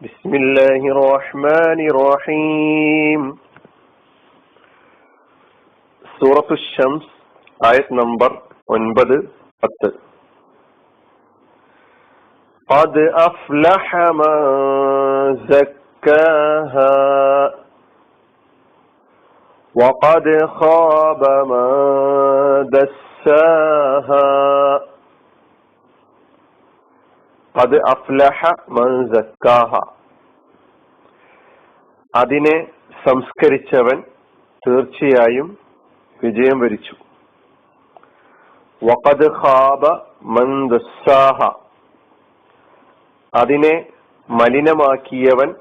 بسم الله الرحمن الرحيم സൂറത്തു ഷംസ് ആയത് നമ്പർ ഒൻപത് പത്ത് قد أفلح من زكاها وقد خاب من دساها കത് അഫ്ലഹ മൻസക്കാഹ അതിനെ സംസ്കരിച്ചവൻ തീർച്ചയായും വിജയം വരിച്ചു. വഖദ് ഖാബ മൻ അതിനെ മലിനമാക്കിയവൻ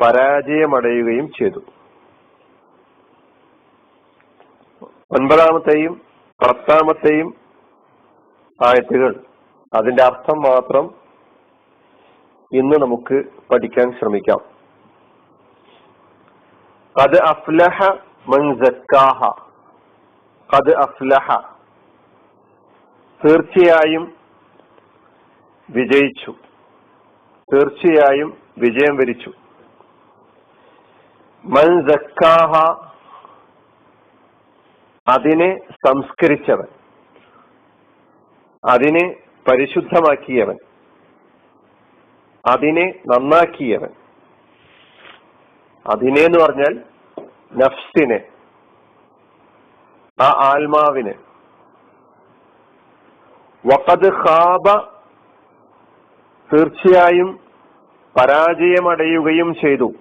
പരാജയമടയുകയും ചെയ്തു. ഒൻപതാമത്തെയും പത്താമത്തെയും ആയത്തുകൾ അതിന്റെ അർത്ഥം മാത്രം ഇന്ന് നമുക്ക് പഠിക്കാൻ ശ്രമിക്കാം. അത് അഫ്ലഹ മൻസക്കാഹ കത് അഫ്ലഹ. തീർച്ചയായും വിജയിച്ചു. തീർച്ചയായും വിജയം വരിച്ചു. മൻസക്കാഹ അതിനെ സംസ്കരിച്ചവൻ. അതിനെ പരിശുദ്ധമാക്കിയവൻ. അതിനെ നന്നാക്കിയവൻ. അതിനെ എന്ന് പറഞ്ഞാൽ നഫ്സിനെ ആ ആത്മാവിനെ. വക്കത് ഖാബ തീർച്ചയായും പരാജയമടയുകയും ചെയ്തു.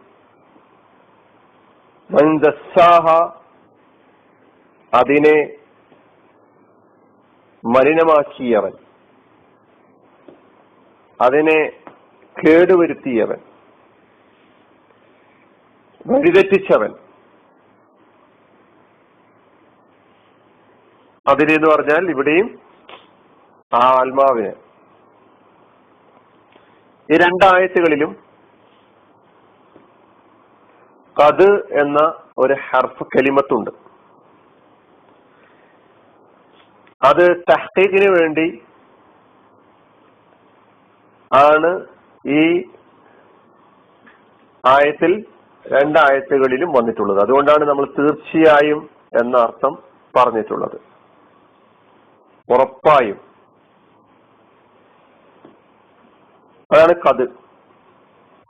അതിനെ മലിനമാക്കിയവൻ. അതിനെ കേടുവരുത്തിയവൻ വഴിതെറ്റിച്ചവൻ. അതിനെന്ന് പറഞ്ഞാൽ ഇവിടെയും ആ ആത്മാവിന്. ഈ രണ്ടായത്തുകളിലും കത് എന്ന ഒരു ഹർഫ് കലിമത്തുണ്ട്. അത് തഹ്കീഖിന് വേണ്ടി ആണ് ഈ ആയത്തിൽ രണ്ടായത്തുകളിലും വന്നിട്ടുള്ളത്. അതുകൊണ്ടാണ് നമ്മൾ തീർച്ചയായും എന്ന അർത്ഥം പറഞ്ഞിട്ടുള്ളത്. ഉറപ്പായും. അതാണ് കത്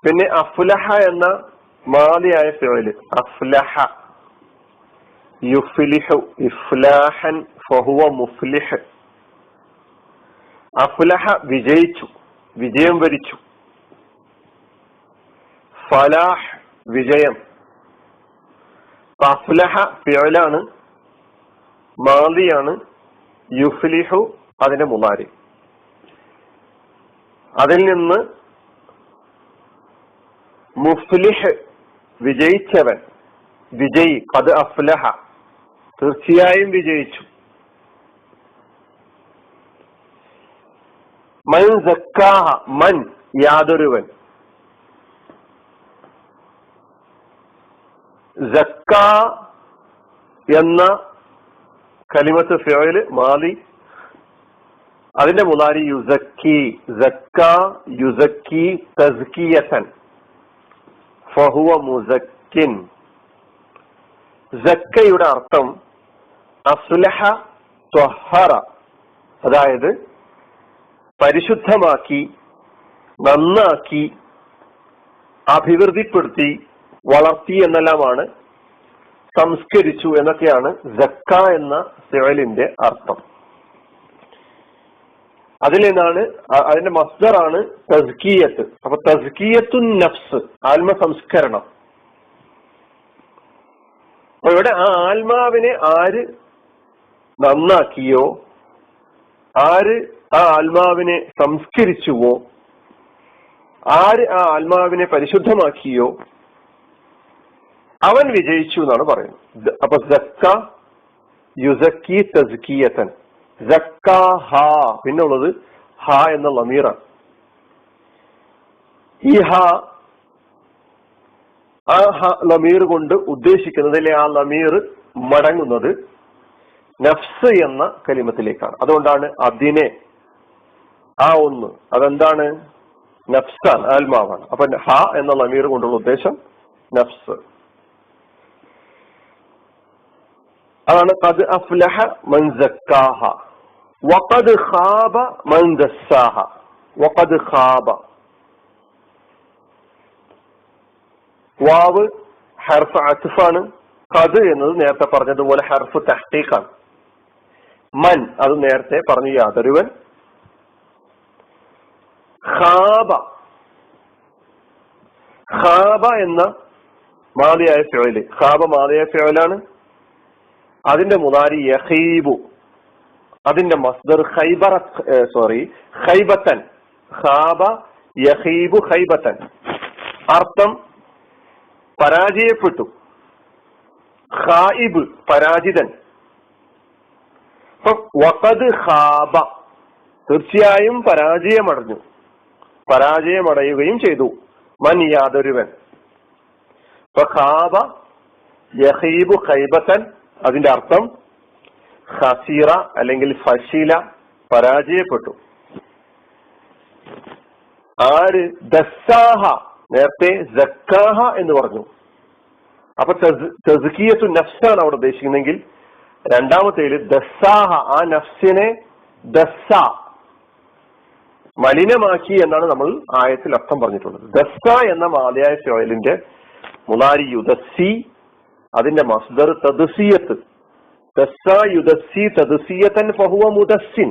പിന്നെ അഫ്ലഹ എന്ന മാതിയായ ഫിഴൽ അഫ്ലഹ. യുഫ്ലിഹു ഇഫ്ലാഹൻ ഫഹുവ മുഫ്ലിഹ്. അഫ്ലഹ വിജയിച്ചു. വിജയം വരിച്ചു. ഫലാഹ് വിജയം. അഫ്ലഹ പിഴലാണ് മാലിയാണ് യുഫ്ലിഹു അതിന്റെ മുമാരി അതിൽ നിന്ന് മുഫ്ലിഹ് വിജയിച്ചവൻ വിജയി അത് അഫ്ലഹ തീർച്ചയായും വിജയിച്ചു. മൻ മൻ യാതൊരുവൻ. സക്ക എന്ന കലിമത്ത് ഫിയോയിൽ മാലി അതിന്റെ മുതാരി യുസക്കി സക്ക യുസക്കി തസ്കിയത്തൻ ഫഹുവ മുസക്കിൻ. സക്കയുടെ അർത്ഥം അസുലഹ ത്വഹറ അതായത് പരിശുദ്ധമാക്കി നന്നാക്കി അഭിവൃദ്ധിപ്പെടുത്തി വളർത്തി എന്നെല്ലാമാണ് സംസ്കരിച്ചു എന്നൊക്കെയാണ് ജക്ക എന്ന സെവലിന്റെ അർത്ഥം. അതിൽ നിന്നാണ് അതിന്റെ മസ്ദറാണ് തസ്കീയത്ത്. അപ്പൊ തസ്കീയത്തു നഫ്സ് ആത്മസംസ്കരണം. അപ്പൊ ഇവിടെ ആ ആത്മാവിനെ ആര് നന്നാക്കിയോ ആര് ആ ആത്മാവിനെ സംസ്കരിച്ചുവോ ആര് ആ ആത്മാവിനെ പരിശുദ്ധമാക്കിയോ അവൻ വിജയിച്ചു എന്നാണ് പറയുന്നത്. അപ്പൊ ജക്ക യുസക്കി തസ്കിയത്തൻ ജക്ക ഹ പിന്നുള്ളത് ഹ എന്ന ലമീറാണ് ഈ ഹ ആ ഹ ലമീർ കൊണ്ട് ഉദ്ദേശിക്കുന്നത് അല്ലെ ആ ലമീർ മടങ്ങുന്നത് നഫ്സ് എന്ന കലിമത്തിലേക്കാണ്. അതുകൊണ്ടാണ് അതിനെ ആ ഒന്ന്. അതെന്താണ്? നഫ്സാണ് ആത്മാവാണ് അപ്പൊ ഹ എന്ന ലമീർ കൊണ്ടുള്ള ഉദ്ദേശം നഫ്സ്. അതാണ് കത് അഫ്ലഹ മൻ സക്കാഹ. വഖദ് ഖാബ മൻ ദസ്സാഹ. വഖദ് ഖാബ. വാവ് ഹർഫ് അത്ഫാണ്. കത് എന്നത് നേരത്തെ പറഞ്ഞതുപോലെ ഹർഫ് തഹ്തീഖാണ് മൻ അത് നേരത്തെ പറഞ്ഞു യാതൊരുവൻ. ഖാബ. ഖാബ എന്ന മാതയായ ഫിഴൽ ഖാബ മാതയായ ഫിഴലാണ് അതിന്റെ മുതാരി യഹീബു അതിന്റെ മസ്ദർ ഖൈബറ സോറി ഖൈബത്തൻ. ഖാബ യഹീബു ഖൈബത്തൻ. അർത്ഥം പരാജയപ്പെട്ടു. ഖായിബ് പരാജിതൻ. വഖദ് ഖാബ. തീർച്ചയായും പരാജയമടഞ്ഞു. പരാജയമടയുകയും ചെയ്തു. മൻ യാതൊരുവൻ. ഖൈബത്തൻ അതിന്റെ അർത്ഥം ഹസീറ അല്ലെങ്കിൽ ഫഷീല പരാജയപ്പെട്ടു. ആര്? ദസ്സാഹ നേരത്തെ എന്ന് പറഞ്ഞു. അപ്പൊ നഫ്സാണ് അവിടെ ഉദ്ദേശിക്കുന്നെങ്കിൽ രണ്ടാമത്തേൽ ദസ്സാഹ ആ നഫ്സിനെ ദസ്സ മലിനമാക്കി എന്നാണ് നമ്മൾ ആയത്തിൽ അർത്ഥം പറഞ്ഞിട്ടുള്ളത്. ദസ്സ എന്ന മാലയായ ഷോയലിന്റെ മുലാരി യുദസ്സി അതിന്റെ മസ്ദർ തദുസിയത്ത്. ദസ്സ യുദസ്സി തദുസിയത്തൻ ഫഹുവ മുദസ്സിൻ.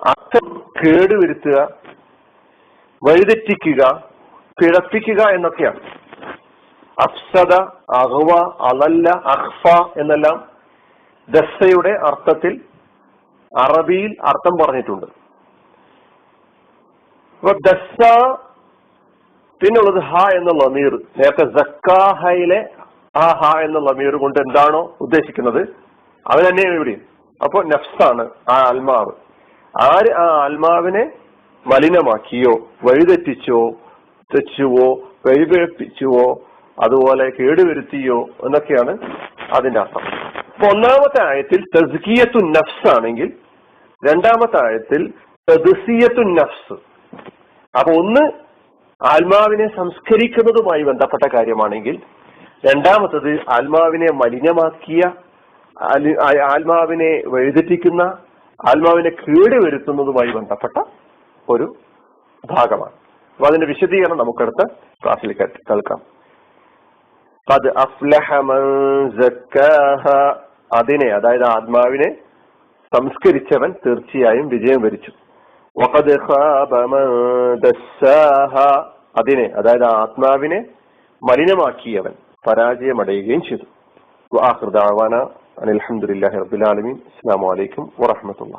അർത്ഥം കേടുവരുത്തുക വഴിതെറ്റിക്കുക പിഴപ്പിക്കുക എന്നൊക്കെയാണ്. അഫ്സദ അഹ്വ അലല്ല അഹ്ഫ എന്നെല്ലാം ദസ്സയുടെ അർത്ഥത്തിൽ അറബിയിൽ അർത്ഥം പറഞ്ഞിട്ടുണ്ട്. അപ്പൊ ദസ്സ പിന്നുള്ളത് ഹ എന്ന ലമീർ നേരത്തെ ജക്കാഹയിലെ ആ ഹ എന്ന ലമീർ കൊണ്ട് എന്താണോ ഉദ്ദേശിക്കുന്നത് അത് തന്നെയാണ് ഇവിടെ അപ്പൊ നഫ്സാണ് ആ ആത്മാവ് ആര് ആ ആത്മാവിനെ മലിനമാക്കിയോ വഴിതെറ്റിച്ചോ തെച്ചുവോ വഴിപേപ്പിച്ചുവോ അതുപോലെ കേടുവരുത്തിയോ എന്നൊക്കെയാണ് അതിന്റെ അർത്ഥം. അപ്പൊ ഒന്നാമത്തെ ആയത്തിൽ തസ്കിയത്തു നഫ്സ് ആണെങ്കിൽ രണ്ടാമത്തെ ആയത്തിൽ തദ്സിയത്തു നഫ്സ്. അപ്പൊ ഒന്ന് ആത്മാവിനെ സംസ്കരിക്കുന്നതുമായി ബന്ധപ്പെട്ട കാര്യമാണെങ്കിൽ രണ്ടാമത്തത് ആത്മാവിനെ മലിനമാക്കിയ ആത്മാവിനെ വഴുതിപ്പിക്കുന്ന ആത്മാവിനെ കേടുവരുത്തുന്നതുമായി ബന്ധപ്പെട്ട ഒരു ഭാഗമാണ്. അപ്പൊ അതിന്റെ വിശദീകരണം നമുക്കടുത്ത ക്ലാസ്സിൽ കേൾക്കാം. അത് അതിനെ അതായത് ആത്മാവിനെ സംസ്കരിച്ചവൻ തീർച്ചയായും വിജയം വരിച്ചു. വഖദ് അതിനെ അതായത് ആത്മാവിനെ മലിനമാക്കിയവൻ പരാജയമടയുകയും ചെയ്തു. അനിൽഹമുല്ലാഹി റബുലാലമീൻ അസ്സാം വലൈക്കും വറഹമത്തുള്ള